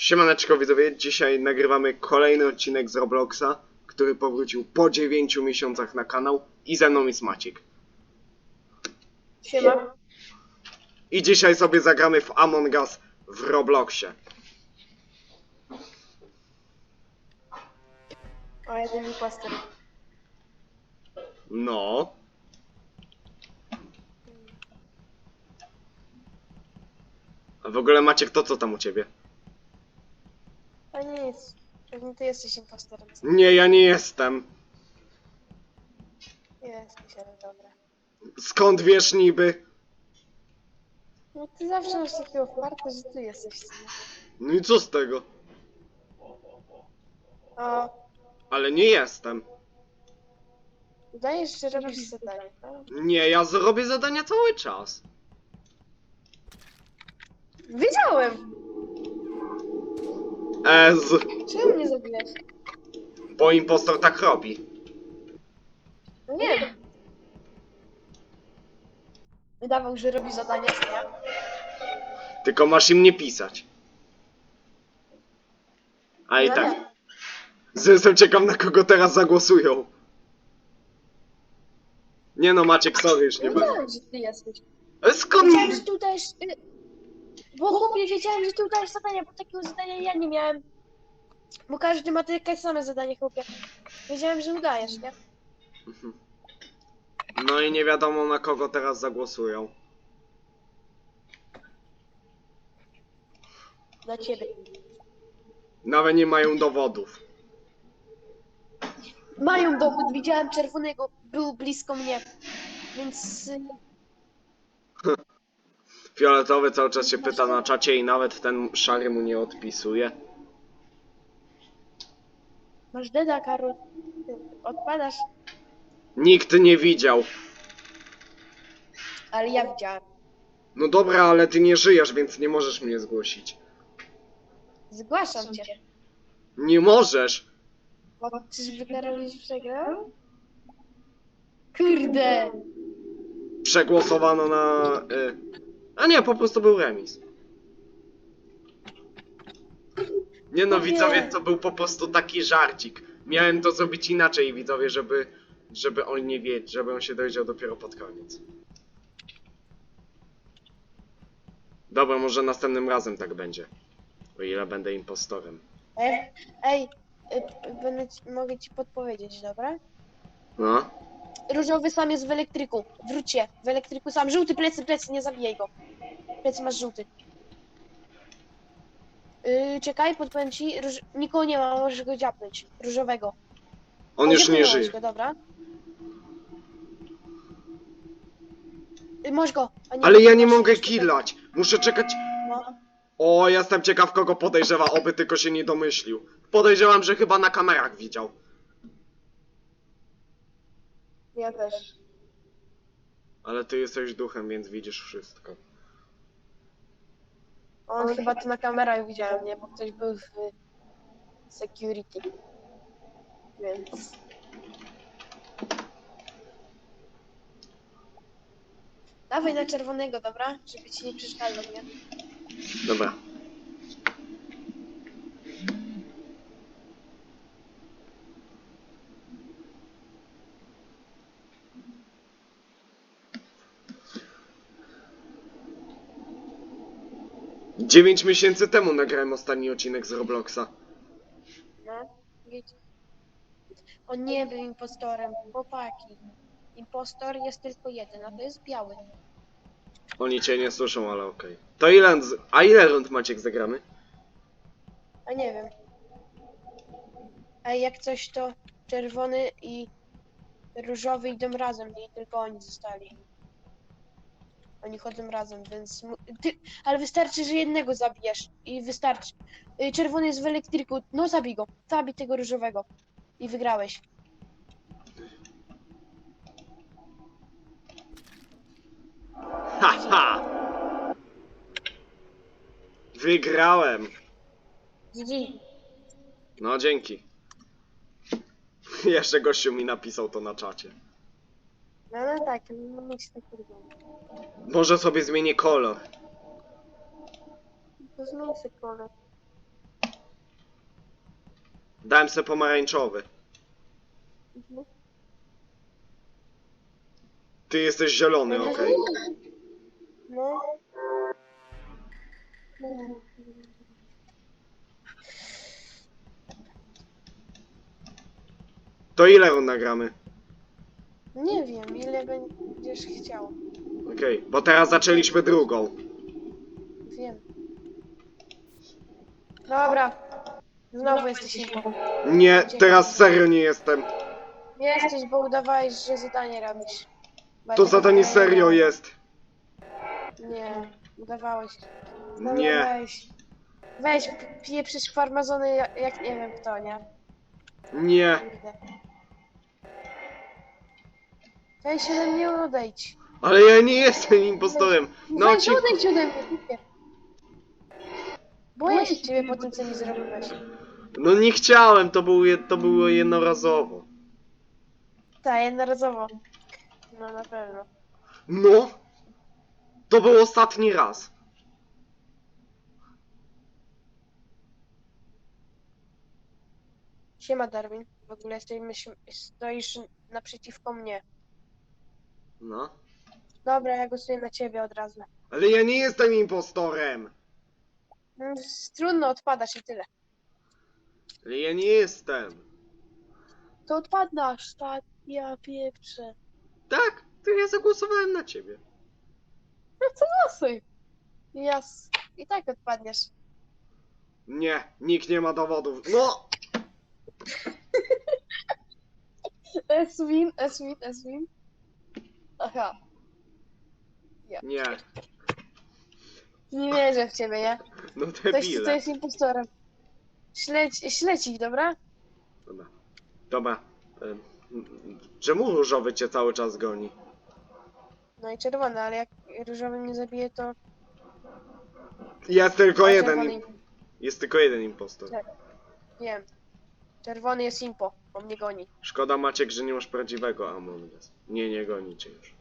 Siemaneczko widzowie, dzisiaj nagrywamy kolejny odcinek z Robloxa, który powrócił po 9 miesiącach na kanał i ze mną jest Maciek. Siema. I dzisiaj sobie zagramy w Among Us w Robloxie. O, jeden impostor. No. A w ogóle Maciek, to co tam u ciebie? A nic. Pewnie ty jesteś impostorem. Nie, ja nie jestem. Jesteś, ale dobra. Skąd wiesz niby? No ty zawsze masz takiego farta, że ty jesteś. nie? No i co z tego? O, Ale nie jestem. udajesz, że robisz zadanie, tak? Nie, ja zrobię zadania cały czas. Wiedziałem! Ez, Czemu mnie zabiłeś? bo impostor tak robi. No nie wiem. Wydawał, że robi zadanie, co nie? Tylko masz im nie pisać. A i No tak. nie. Z- Jestem ciekaw na kogo teraz zagłosują. Nie no Maciek, sorry, już nie Nie będę. wiedziałem, że ty jesteś. Ale skąd? Y, Bo chłopie, wiedziałem, że ty udajesz zadania, bo takiego zadania ja nie miałem. Bo każdy ma takie same zadanie, chłopie. Wiedziałem, że udajesz, nie? No i nie wiadomo na kogo teraz zagłosują. Dla ciebie. Nawet nie mają dowodów. Mają dowód, widziałem czerwonego, był blisko mnie. Więc y, Fioletowy cały czas się pyta na czacie i nawet ten szary mu nie odpisuje. masz deda, Karol. Odpadasz, Nikt nie widział. ale ja widziałem. No dobra, ale ty nie żyjesz, więc nie możesz mnie zgłosić. Zgłaszam cię. Nie możesz. Bo czyżby Karol już przegrał? Kurde! Przegłosowano na... Y... A nie, po prostu był remis. Nie no, Nie. widzowie, to był po prostu taki żarcik. Miałem to zrobić inaczej, widzowie, żeby... Żeby on nie wiedział, żeby on się dowiedział dopiero pod koniec. Dobra, może następnym razem tak będzie. O ile będę impostorem. Ej, ej y, będę ci, mogę ci podpowiedzieć, dobra? No? Różowy sam jest w elektryku. Wróć się, w elektryku sam. Żółty, plecy, plecy, nie zabijaj go. Plecy masz żółty. Yy, czekaj, podpowiem ci. Róż... Nikogo nie ma, możesz go dziapnąć. Różowego. On O, już nie dziapnąłeś żyje. Go, dobra. Yy, Możesz go. a Ale ja nie mogę killać. Muszę czekać. No. O, jestem ciekaw kogo podejrzewa, oby tylko się nie domyślił. Podejrzewam, że chyba na kamerach widział. Ja też. Ale ty jesteś duchem, więc widzisz wszystko. On chyba to na kamerach widziałem, nie? Bo ktoś był w security. Więc. Dawaj na czerwonego, dobra? Żeby ci nie przeszkadzał, nie? Dobra. Dziewięć miesięcy temu nagrałem ostatni odcinek z Robloxa. No, wiecie. On nie był impostorem, chłopaki. Impostor jest tylko jeden, a to jest biały. Oni cię nie słyszą, ale okej. To ile, z- a ile rund Maciek zagramy? A nie wiem. A jak coś to czerwony i różowy idą razem, nie tylko oni zostali. Oni chodzą razem, więc. mu- Ty, ale wystarczy, że jednego zabijesz. I wystarczy. Y, Czerwony jest w elektryku. No zabij go. Zabij tego różowego. I wygrałeś. Ha ha! Wygrałem! GG. No dzięki. Jeszcze gościu mi napisał to na czacie. No, no tak, no mieć takiego. Może sobie zmienię kolor. To zmień sobie kolor. Dałem se pomarańczowy. Mhm. Ty jesteś zielony, okej. No. To ile rund nagramy? Nie wiem, ile będziesz chciał. Okej, bo teraz zaczęliśmy drugą. Wiem. Dobra. Znowu jesteś. Nie, teraz serio nie jestem. Jesteś, bo udawałeś, że zadanie robisz. To zadanie nie serio jest. Nie, udawałeś. Nie. Weź, weź pieprzysz farmazony jak, jak nie wiem kto, nie? Nie. Kurde. Weź się ode mnie odejdź. Ale ja nie jestem impostorem. No weź ci... odejdź ode mnie, głupie. Boję się ciebie po tym, co mi zrobiłeś. No nie chciałem, to, był, je- to było jednorazowo. Tak, jednorazowo. No na pewno. No. To był ostatni raz. Siema Darwin. W ogóle stoimy, stoisz naprzeciwko mnie. No. Dobra, ja głosuję na ciebie od razu. Ale ja nie jestem impostorem. Mm, Trudno, odpadasz i tyle. Ale ja nie jestem. To odpadasz, tak? Ja pieprzę. Tak? To ja zagłosowałem na ciebie. No to głosuj. Jas. I tak odpadniesz. Nie, nikt nie ma dowodów. No! Eswin, Eswin, Eswin. Aha. Nie. Nie wierzę w ciebie, nie? No Ktoś, kto debile. jest impostorem. Śledź, śledź ich, dobra? Dobra. Dobra. Em, Czemu różowy cię cały czas goni? No i czerwony, ale jak różowy mnie zabije, to... Jest tylko a jeden. czerwony im- im- Jest tylko jeden impostor. Wiem. Czerwony jest impo, bo mnie goni. Szkoda Maciek, że nie masz prawdziwego Among Us. Nie, nie goni cię już.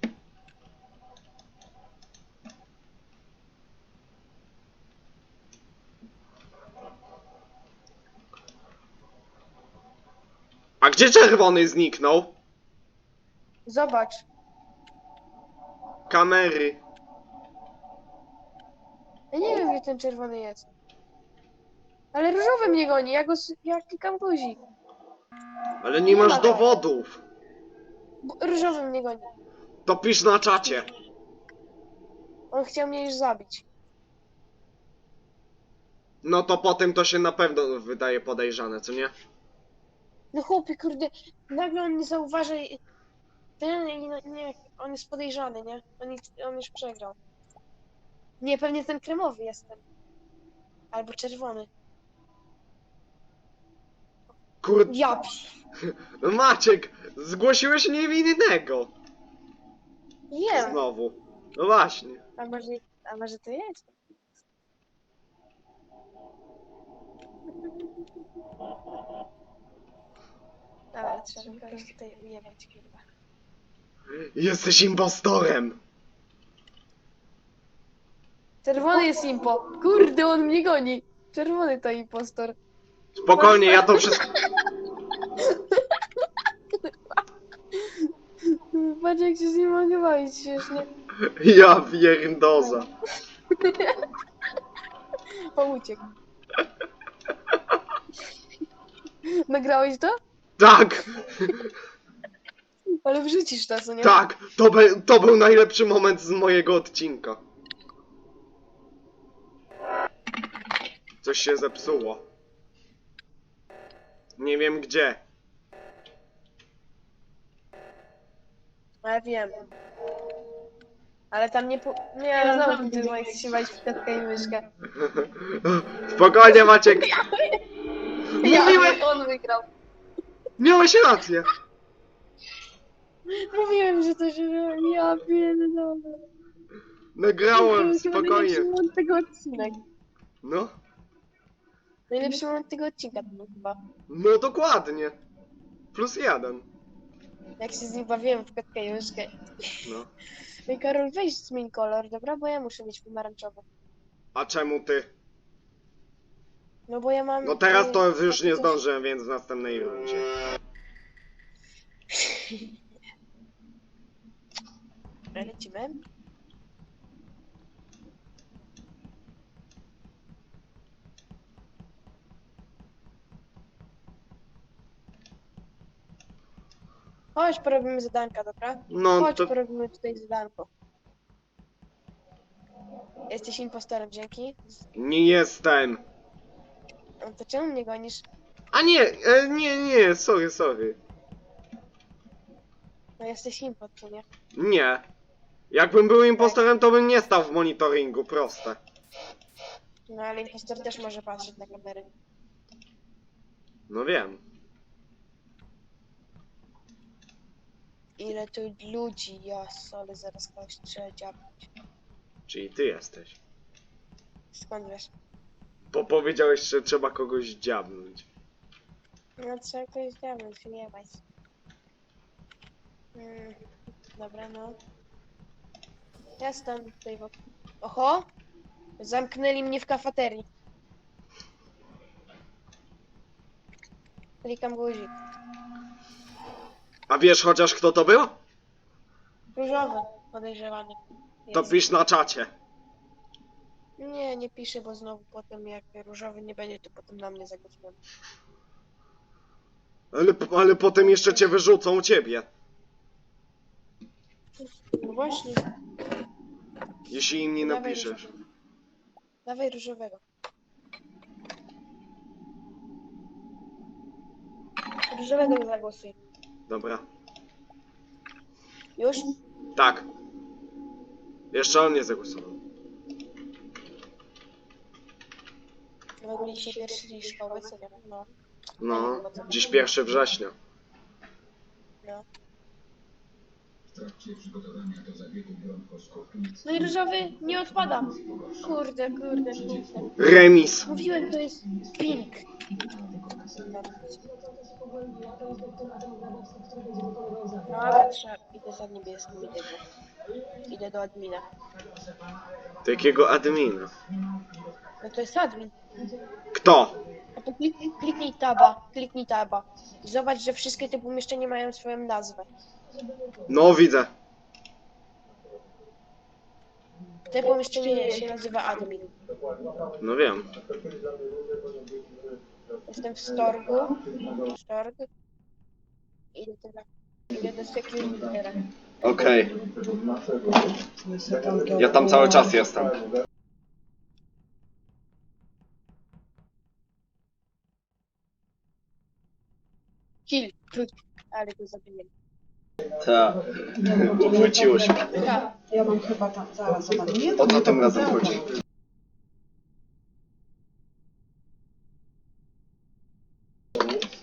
A gdzie czerwony zniknął? Zobacz. Kamery. Ja nie wiem, gdzie ten czerwony jest. Ale różowy mnie goni, ja go... s- ja klikam guzik. Ale nie masz dowodów. Bo różowy mnie goni. To pisz na czacie. On chciał mnie już zabić. No to potem to się na pewno wydaje podejrzane, co nie? No chłopie, kurde, nagle on nie zauważa i- ten i no, nie, on jest podejrzany, nie? On, nic- on już przegrał. Nie, pewnie ten kremowy jestem. Albo czerwony. Kurde, Ja pi- no Maciek, zgłosiłeś niewinnego. Wiem. Znowu. No właśnie. A może, a może to jest? Dobra, trzeba kogoś tutaj ujebać, kurwa. Jesteś impostorem. Czerwony jest impo. Kurde, on mnie goni. Czerwony to impostor. Spokojnie, ja to wszystko... Patrz jak się z nim bawić śmiesznie. Ja pierdoza. O, uciekł. Nagrałeś to? Tak, Ale wrzucisz to, co nie? tak, to, be, to był najlepszy moment z mojego odcinka. Coś się zepsuło. Nie wiem gdzie. Ale wiem. Ale tam nie po... Nie, znowu ty moich w kotkę i myszkę. Spokojnie Maciek, Ja, Mówiłem- on wygrał. miałeś rację. Mówiłem, że to się... Ja pierdolę. Nagrałem, To chyba najlepszy spokojnie. moment tego odcinek. No, Najlepszy moment tego odcinka to był chyba. no dokładnie. Plus jeden. Jak się z nim bawiłem w kotkę i myszkę. No. Ej, Karol, weź zmień kolor, dobra? Bo ja muszę mieć pomarańczowy. A czemu ty? No bo ja mam... No teraz to już nie zdążę, więc w następnej rundzie. Lecimy. Chodź, porobimy zadanka, dobra? No Chodź, to porobimy tutaj zadanko. Jesteś impostorem, dzięki. nie jestem. No to czemu mnie gonisz? A nie, e, nie, nie, sorry, sorry. No jesteś impot, czy nie? Nie. Jakbym był impostorem, to bym nie stał w monitoringu, proste. No ale impostor też może patrzeć na kamery. No wiem. Ile tu ludzi, jas, ale zaraz kogoś trzeba dziabnąć. Czyli ty jesteś. Skąd wiesz? Bo powiedziałeś, że trzeba kogoś dziabnąć. No trzeba kogoś dziabnąć, nie bać. Mm, dobra, no. Jestem tutaj wokół. Oho! Zamknęli mnie w kafeterii. Klikam guzik. A wiesz chociaż kto to był? Różowy podejrzewany. To jest. pisz na czacie. Nie, nie piszę, bo znowu potem jak różowy nie będzie, to potem na mnie zagłosują. Ale, ale potem jeszcze cię wyrzucą ciebie. No właśnie. Jeśli im nie Dawaj napiszesz. różowego. Dawaj różowego. Różowego zagłosuj. Dobra. Już? Tak. Jeszcze on nie zagłosował. Ogóle dzisiaj pierwszy dzień szkoły, co nie? No, No, dziś 1 września. no. No i różowy nie odpada. Kurde, kurde, kurde. Remis. Mówiłem, to jest pink. No, ale trzeba, idę za niebieskim, idę do, idę do admina. Takiego admina. No to jest admin. Kto? A to klik, kliknij taba, kliknij taba. Zobacz, że wszystkie te pomieszczenia mają swoją nazwę. No widzę. Te pomieszczenie się nazywa admin. No wiem. Jestem w Storgu. Storg. Idę teraz. Idę do security. Okej. Ja tam cały czas jestem. Kill. Ale go zabiję. Tak. Uchwyciło się. Ja. Ja mam chyba tam, zaraz zobaczę. Nie, O co nie, tym to razem chodzi?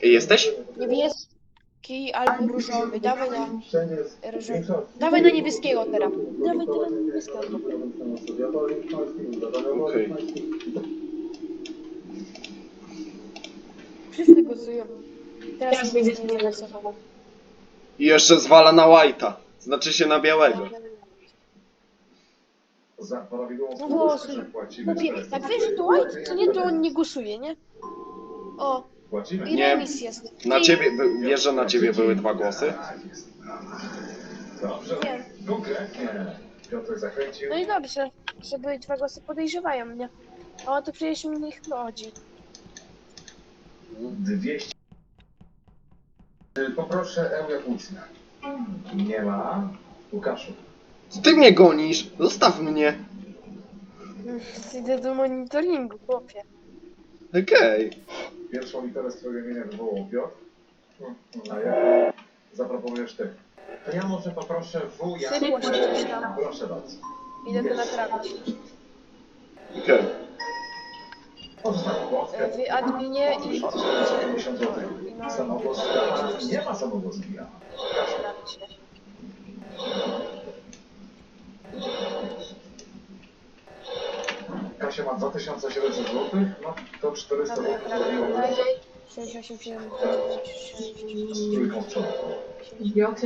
Jesteś? Niebieski albo różowy. Dawaj na różowy. Dawaj na niebieskiego teraz. Dawaj teraz na niebieskiego. Okej. Wszyscy głosują. Teraz niebieski nie głosował. I jeszcze zwala na White'a. Znaczy się na białego. za prawidłową No głosuj. współpracę płacimy Kupię. stres. Jak wiesz, że to white, to nie, to on nie głosuje, nie? O, Płacimy. i Nie. remis jest. Na I- ciebie, by- wiesz, że na ciebie były dwa głosy? Dobrze. Wiem. Konkretnie. Piotr zachęcił. No i dobrze, że były dwa głosy podejrzewają mnie. A o to przecież mi nie chodzi. 200. Poproszę Eulia Kucna. Nie ma. Łukaszu. Ty mnie gonisz! Zostaw mnie! Idę do monitoringu, chłopie. Okej. Pierwszą literę z twojego imienia wywołał Piotr. A jak zaproponujesz ty? To ja może poproszę wuja. Coś tam. Proszę bardzo. Idę to naprawić. Okej. W adminie i... 50 zł. i Samogłoska. Nie ma samogłoski. naprawić się. Kasia ma 2700 zł, no to 400 Dobra, zł. naprawiam dalej. 68, 7, 6. Z trójką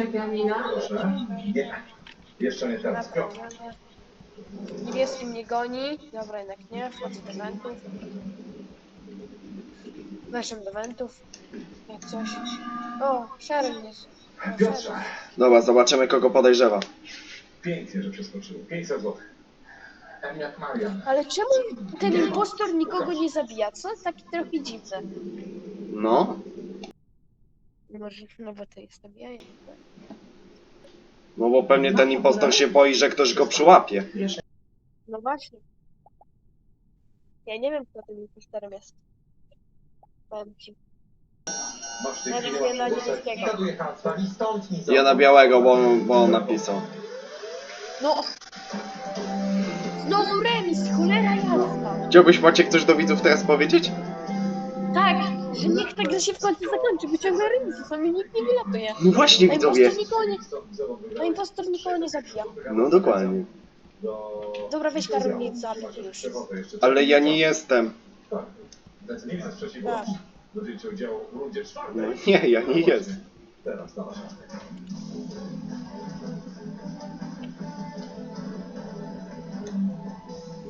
w Janina. Proszę. Nie. Jeszcze nie teraz. Piotr. Niebieski mnie goni. Dobra, jednak nie. Wchodzę do wentów. Weszłem do wentów. Jak coś. O, Sharon jest. O, Piotrze. Dobra, zobaczymy kogo podejrzewa. pięknie, że przeskoczyło. 500 zł. M jak Marian. Ale czemu ten impostor nikogo nie zabija? Co? Taki trochę dziwne. No, Może, no bo to jestem ja. no bo pewnie ten impostor się boi, że ktoś go przyłapie. No właśnie. Ja nie wiem, kto tym impostorem jest. Powiem ci. Masz ty Nawet chwilę, ja na głosek. niebieskiego. Ja na białego, bo, bo on napisał. No! Znowu remis, cholera jasna! Chciałbyś Maciek coś do widzów teraz powiedzieć? Tak, że niech tak się w końcu zakończy, bo ciągle remisy są i nikt nie wylatuje. No właśnie A widzowie. impostor nikogo nie, a impostor nikogo nie zabija. No dokładnie. Do... Dobra, weź Karol, nie zabij już. Ale ja nie jestem. Decyzja sprzeciwu. Tak. Do wzięcia udziału w rundzie czwartej. Nie, ja nie jestem. Teraz na naszą.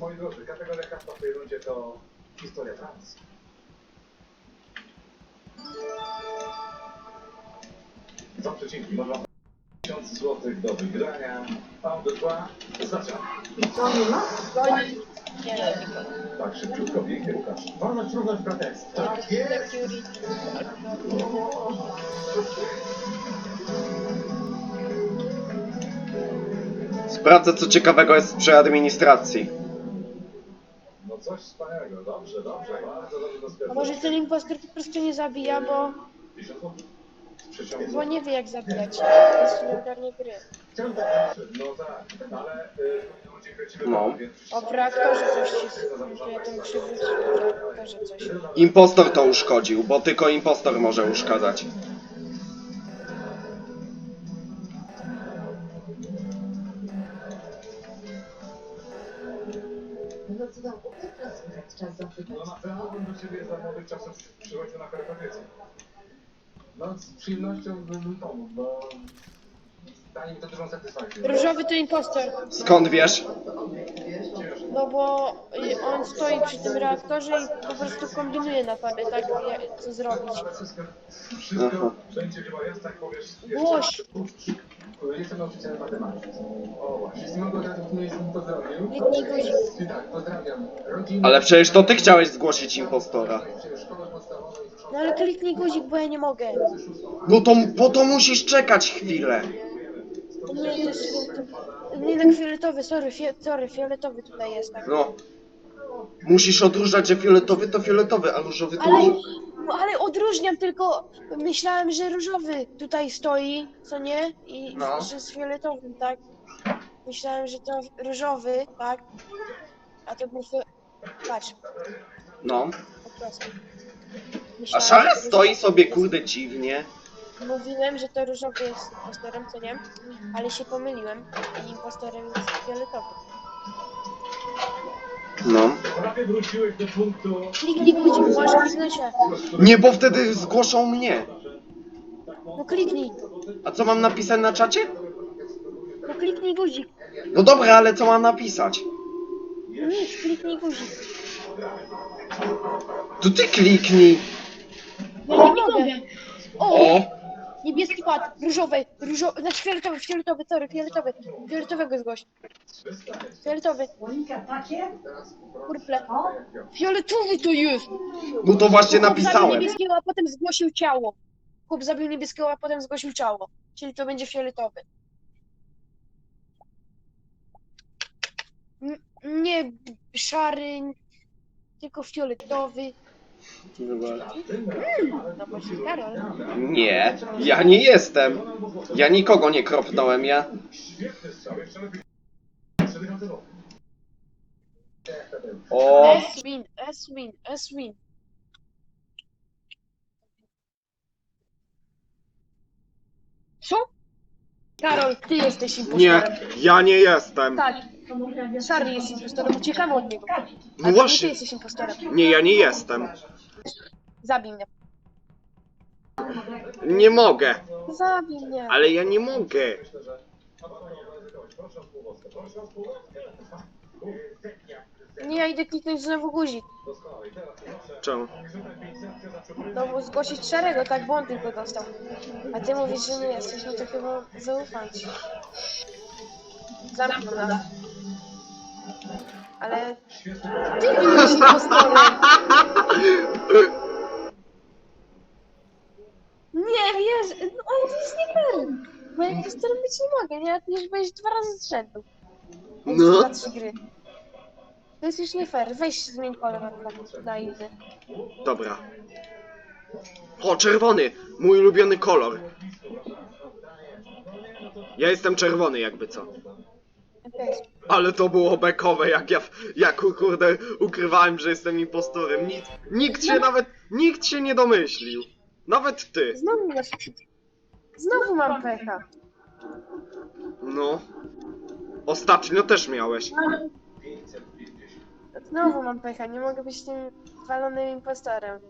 Moi drodzy, kategoria hasła w tej rundzie to historia trans. Za przeciwki można 1000 zł do wygrania. Pound 2. Zaczynam. Co nie ma? Nie, nie. Tak, szybciutko, pięknie Łukasz. Wolność, równość, braterstwo. Tak jest! Security. Sprawdzę co ciekawego jest przy administracji. No coś wspaniałego. Dobrze, dobrze. Bardzo dobrze do A sklepu. może ten impostor po prostu nie zabija, bo, 1000 zł. Z przeciągu. bo nie wie jak zabijać. To jest nie ogarnie gry. Tak no tak, ale y, No. O, w reaktorze coś. Ja w reaktorze coś. Impostor to uszkodził, bo tylko impostor może uszkadzać. Wynocował ukryta słychać czas zapytać. No na pewno bym do ciebie za młodych czasów przychodził na korepetycję. No z przyjemnością bym pomógł, bo Różowy to impostor. Skąd wiesz? No bo y, on stoi przy tym reaktorze i po prostu kombinuje napady, tak? Ja- Co zrobić. Wszystko, wszystko Aha. Głoś! Jestem nauczycielem matematyki. O właśnie. Pozdrowił. Guzik. I tak, pozdrawiam rodzinę. Ale przecież to ty chciałeś zgłosić impostora. No ale kliknij guzik, bo ja nie mogę. No to, bo to musisz czekać chwilę. Nie, to jest... Nie, tak fioletowy, sorry, fie, sorry, fioletowy tutaj jest, tak. No. Musisz odróżniać, że fioletowy to fioletowy, a różowy to... Ale, no, ale odróżniam tylko, myślałem, że różowy tutaj stoi, co nie? I No. że z fioletowym, tak? Myślałem, że to różowy, tak? A to był fio... Patrz, No. po prostu. A Myślałem, szara że to stoi różowy sobie kurde dziwnie. Mówiłem, że to różowy jest impostorem, co nie? Ale się pomyliłem i impostorem jest fioletowy. No. Prawie wróciłeś do punktu... Kliknij guzik, może kliknąć się. Nie, bo wtedy zgłoszą mnie. No kliknij, A co mam napisać na czacie? no kliknij guzik. No dobra, ale co mam napisać? Nic, kliknij guzik. To ty kliknij. Ja nie mogę. O! O! Niebieski pad, różowy, różowy, znaczy fioletowy, fioletowy, sorry, fioletowy, fioletowego zgłoś. Fioletowy, Monika, takie? purple. Fioletowy to jest! No to właśnie Chłop zabił napisałem. niebieskiego, a potem zgłosił ciało. Chłop zabił niebieskiego, a potem zgłosił ciało. Czyli to będzie fioletowy. N- nie b- szary, tylko fioletowy. No właśnie, Karol. Nie, ja nie jestem. Ja nikogo nie kropnąłem, ja... Świetny strzał, jeszcze lepiej... 4000 zł. O! S-win, S-win, S-win. Co? Karol, ty jesteś Nie, impostorem. ja nie jestem. Tak, Charlie jest impostorem, uciekamy od niego. No Ale to nie ty właśnie. jesteś impostorem. Nie, ja nie jestem. Zabij mnie. Nie mogę. Zabij mnie. Ale ja nie mogę. Nie, ja idę kliknąć znowu guzik. Czemu? Grzybę 500 za przepływ. No bo zgłosić szarego, tak, bo on tylko dostał. A ty mówisz, że nie jesteś, no to chyba zaufam ci. Zamknął nas. Ale impostorem! Nie, wiesz, no ale to jest nie fair. Bo ja impostorem być nie mogę, nie? Ty już byłeś dwa razy z rzędu. No. Na trzy gry. To jest już nie fair. Weź zmień kolor na, na inny. Dobra. O, czerwony! Mój ulubiony kolor. Ja jestem czerwony, jakby co. Ale to było bekowe, jak ja, jak kurde ukrywałem, że jestem impostorem. Nikt, nikt się nawet, nikt się nie domyślił. Nawet ty. Znowu masz... Znowu mam pecha. No. Ostatnio też miałeś. 550. Znowu mam pecha, nie mogę być tym walonym impostorem.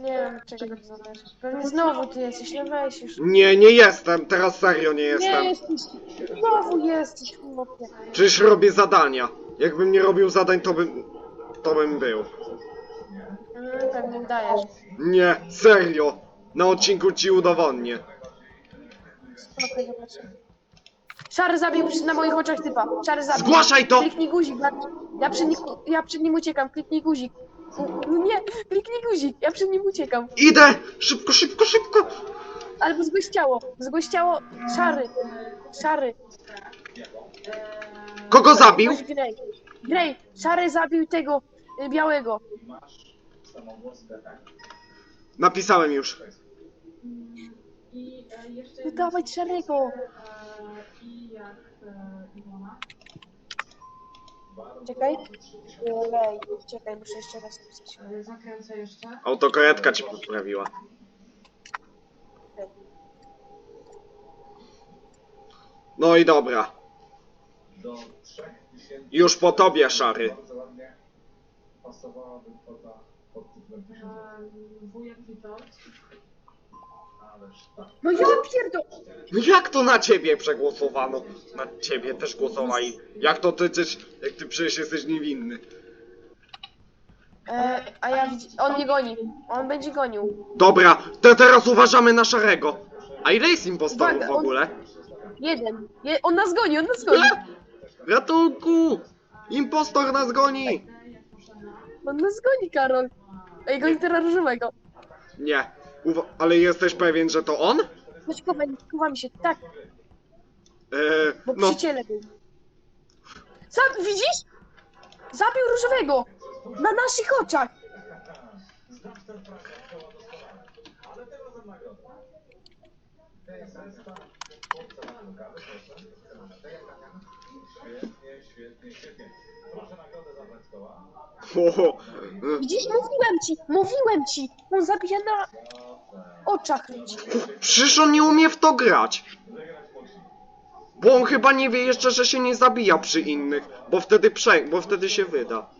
Nie wiem czego to zależy. Pewnie znowu ty jesteś, no weź już. Nie, nie jestem, teraz serio nie Nie jestem. jesteś. Znowu jesteś, chłopie. Przecież robię zadania. Jakbym nie robił zadań, to bym, to bym był. Mm, pewnie dajesz. Nie, serio. Na odcinku ci udowodnię. Zobaczę. Szary zabił przy- na moich oczach typa. Szary zabił. Zgłaszaj to! Kliknij guzik. Ja, ja, przed nim, ja przed nim uciekam. Kliknij guzik. No nie, kliknij guzik. Ja przed nim uciekam. Idę! Szybko, szybko, szybko! Albo zgłoś ciało. Zgłoś ciało. Szary. Szary. Kogo zabił? Grey. Grey. Szary zabił tego y, białego. Napisałem już. Rzecz, szarego. e, I jak e, Iwona. Czekaj. Grey. Czekaj, muszę jeszcze raz napisać. Zakręcę jeszcze. Autokoretka ci poprawiła. No i dobra. Do 3000. Już po tobie, szary. Bardzo ładnie pasowałaby kwota pod tytułem 1000 zł. Wujek Witold. No ja pierdol... No jak to na ciebie przegłosowano? Na ciebie też głosowali. Jak to ty, ty, jak ty przecież jesteś niewinny. E, a ja. On nie goni. On będzie gonił. Dobra, to teraz uważamy na szarego. A ile jest impostorów w Uwaga, on- ogóle? Jeden. Je... On nas goni, on nas goni. Ratunku! Impostor nas goni! On nas goni, Karol. Ej, goni teraz różowego. Nie. Uwa- ale jesteś pewien, że to on? Chodź, chowaj, chowamy się. Tak, Eee, bo no, przy ciele był. Zab... Widzisz? Zabił różowego. Na naszych oczach. Świetnie, świetnie, świetnie. Proszę nagrodę zabrać z koła. o, Widzisz? Mówiłem ci, mówiłem ci. On zabija na oczach ludzi. przecież on nie umie w to grać. Bo on chyba nie wie jeszcze, że się nie zabija przy innych. Bo wtedy prze... bo wtedy się wyda.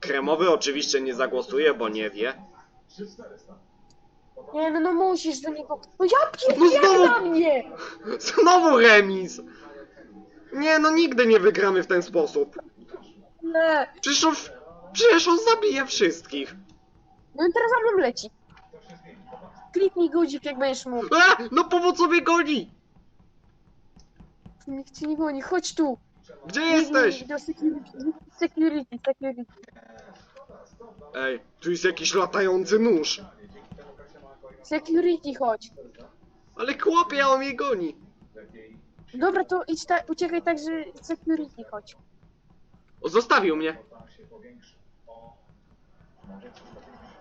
Kremowy oczywiście nie zagłosuje, bo nie wie. 3400. Nie, no, no musisz do niego. No ja No pierdolę znowu- na mnie. Znowu remis! Nie, no nigdy nie wygramy w ten sposób. Nie. Przecież on, przecież on zabije wszystkich. No i teraz za mną leci. Kliknij guzik, jak będziesz mógł. E, no pomoc sobie goni! Nikt cię nie goni, chodź tu. Gdzie jesteś? Do security, security, security. Ej, tu jest jakiś latający nóż. Security, chodź. Ale chłopie, on mnie goni. Dobra, to idź ta, uciekaj tak, że security, chodź. O, zostawił mnie.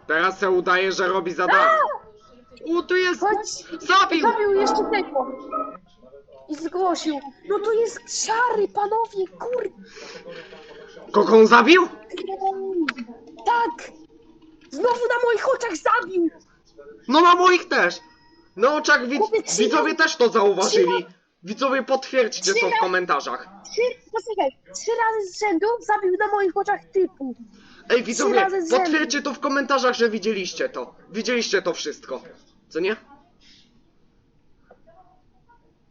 Teraz se udaje, że robi zadanie. U, tu jest! Chodź. Zabił! Zabił jeszcze tego. I zgłosił. No to jest szary, panowie, kur... Kogo on zabił? Tak! Znowu na moich oczach zabił! No na moich też. Na oczach wi Chłopie, trzy widzowie też to zauważyli. Widzowie potwierdźcie to w komentarzach. Trzy, poczekaj, trzy razy z rzędu zabił na moich oczach typu. Ej, widzowie, razy z rzędu. potwierdźcie to w komentarzach, że widzieliście to. Widzieliście to wszystko. Co nie?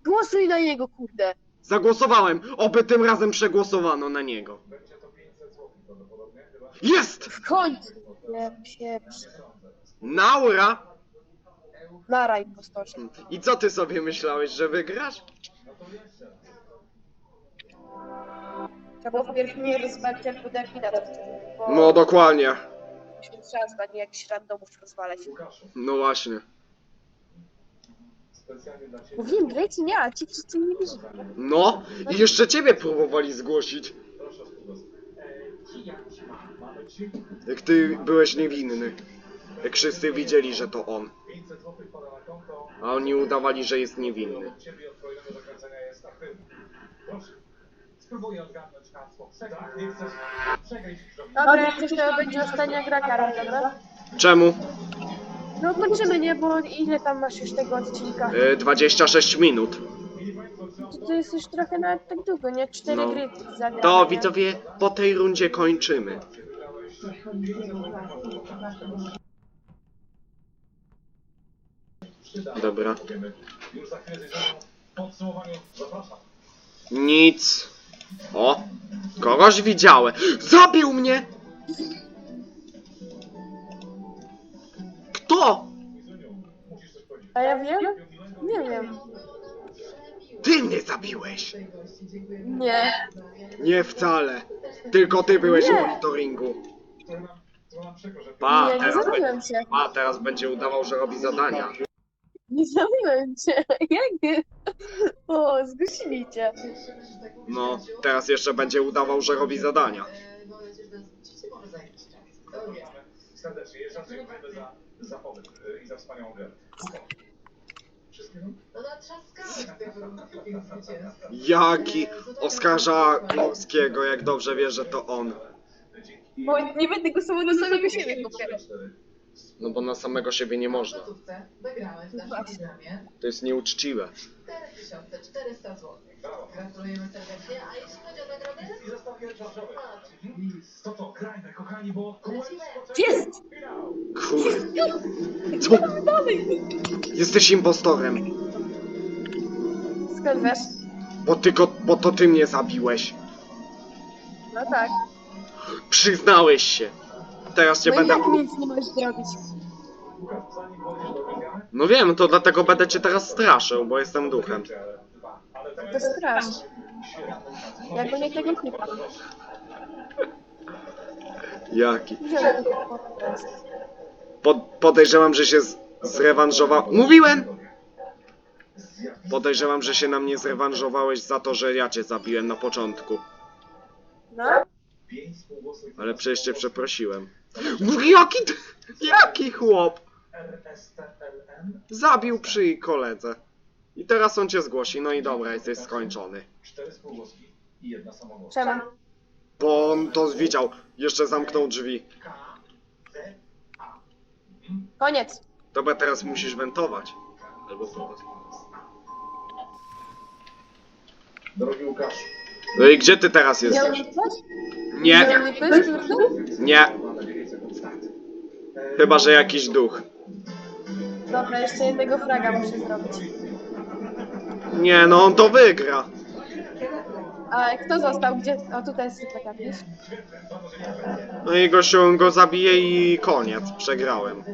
Głosuj na niego, kurde. Zagłosowałem. Oby tym razem przegłosowano na niego. Będzie to 500 zł prawdopodobnie chyba. Jest! W końcu. Nie, się... Naura! Nara impostorze. I co ty sobie myślałeś, że wygrasz? No to jeszcze raz. Trzeba było wpierw nie rozwalić jak puderki na to. Bo No dokładnie. myśmy trzeba zdać jakiś randomów rozwalać. No właśnie. specjalnie dla ciebie. Mówiłem, grajcie nie, a ci wszyscy nie wierzą. No i jeszcze ciebie próbowali zgłosić. Jak ty byłeś niewinny. Jak wszyscy widzieli, że to on. 500 zł pada na konto. A oni udawali, że jest niewinny. Ciebie od zakręcenia jest aktywny. Proszę. Spróbuję odgadnąć hasło. Przegraj, nie chcesz przegrać. Dobra, jak coś to będzie ostatnia gra dobra? Czemu? No kończymy, nie? Bo ile tam masz już tego odcinka? Y, 26 minut. To, to jest już trochę nawet tak długo, nie? Cztery No. gry zagrane. To nie? widzowie, po tej rundzie kończymy. Dobra. Nic. O, kogoś widziałem. Zabił mnie! Kto? A ja wiem? Nie wiem. Ty mnie zabiłeś. Nie. Nie wcale. Tylko ty byłeś w Nie. monitoringu. Pa, Nie, nie teraz, zabiłem cię. pa, teraz będzie udawał, że robi zadania. Nie zabiłem cię. Jak nie? O, zgłosili cię. No, teraz jeszcze będzie udawał, że robi zadania. Serdecznie. Jeszcze raz dziękujemy za, za pobyt i za wspaniałą grę. No. Jaki oskarża Górskiego, jak dobrze wie, że to on. Bo nie będę głosował na samego siebie. No bo na samego siebie nie można. Wygrałeś w naszym programie To jest nieuczciwe. 4400 zł. Gratulujemy serdecznie. A jeśli chodzi o nagrodę? I zestaw. Patrz. To to, grajmy, kochani, bo... Jest! Finał. Kurde. Co? Jesteś impostorem. Skąd wiesz? Bo tylko, bo to ty mnie zabiłeś. No tak. Przyznałeś się. Teraz cię No i będę... jak nic nie możesz zrobić? No wiem, to dlatego będę cię teraz straszył, bo jestem duchem. to strasz. Ja go nie tego. Jaki? Wziąłem. Pod, podejrzewam, że się z, zrewanżował... Mówiłem! Podejrzewam, że się na mnie zrewanżowałeś za to, że ja cię zabiłem na początku. No? Ale przecież cię przeprosiłem. Jaki... ty- Jaki chłop! RSTLN. Zabił przy koledze. I teraz on cię zgłosi, no i dobra, jesteś skończony. Cztery spółgłoski i jedna samogłoska. Czemu? Bo on to widział. Jeszcze zamknął drzwi. K, C, A. Koniec. Dobra, teraz musisz wentować. Albo prostu. Drogi Łukasz. No i gdzie ty teraz jesteś? Nie, kurde? nie. Chyba, że jakiś duch. Dobra, jeszcze jednego fraga muszę zrobić. Nie, no on to wygra. A kto został? Gdzie? O, tutaj jest super napisz. No i gościu on go zabije i koniec. Przegrałem.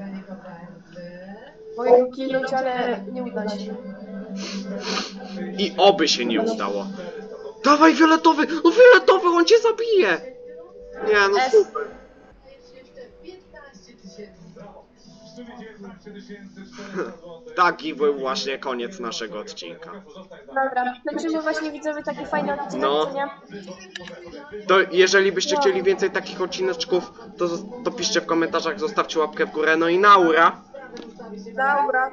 Mogę go kilnąć, ale nie uda się. I oby się nie udało. Dawaj fioletowy! No fioletowy, on cię zabije! Nie, no S. super. Taki był właśnie koniec naszego odcinka. Dobra, kończymy właśnie widzowie taki fajny odcinek, No. co nie? To jeżeli byście chcieli więcej takich odcineczków, to, to piszcie w komentarzach, zostawcie łapkę w górę, no i naura! Dobra.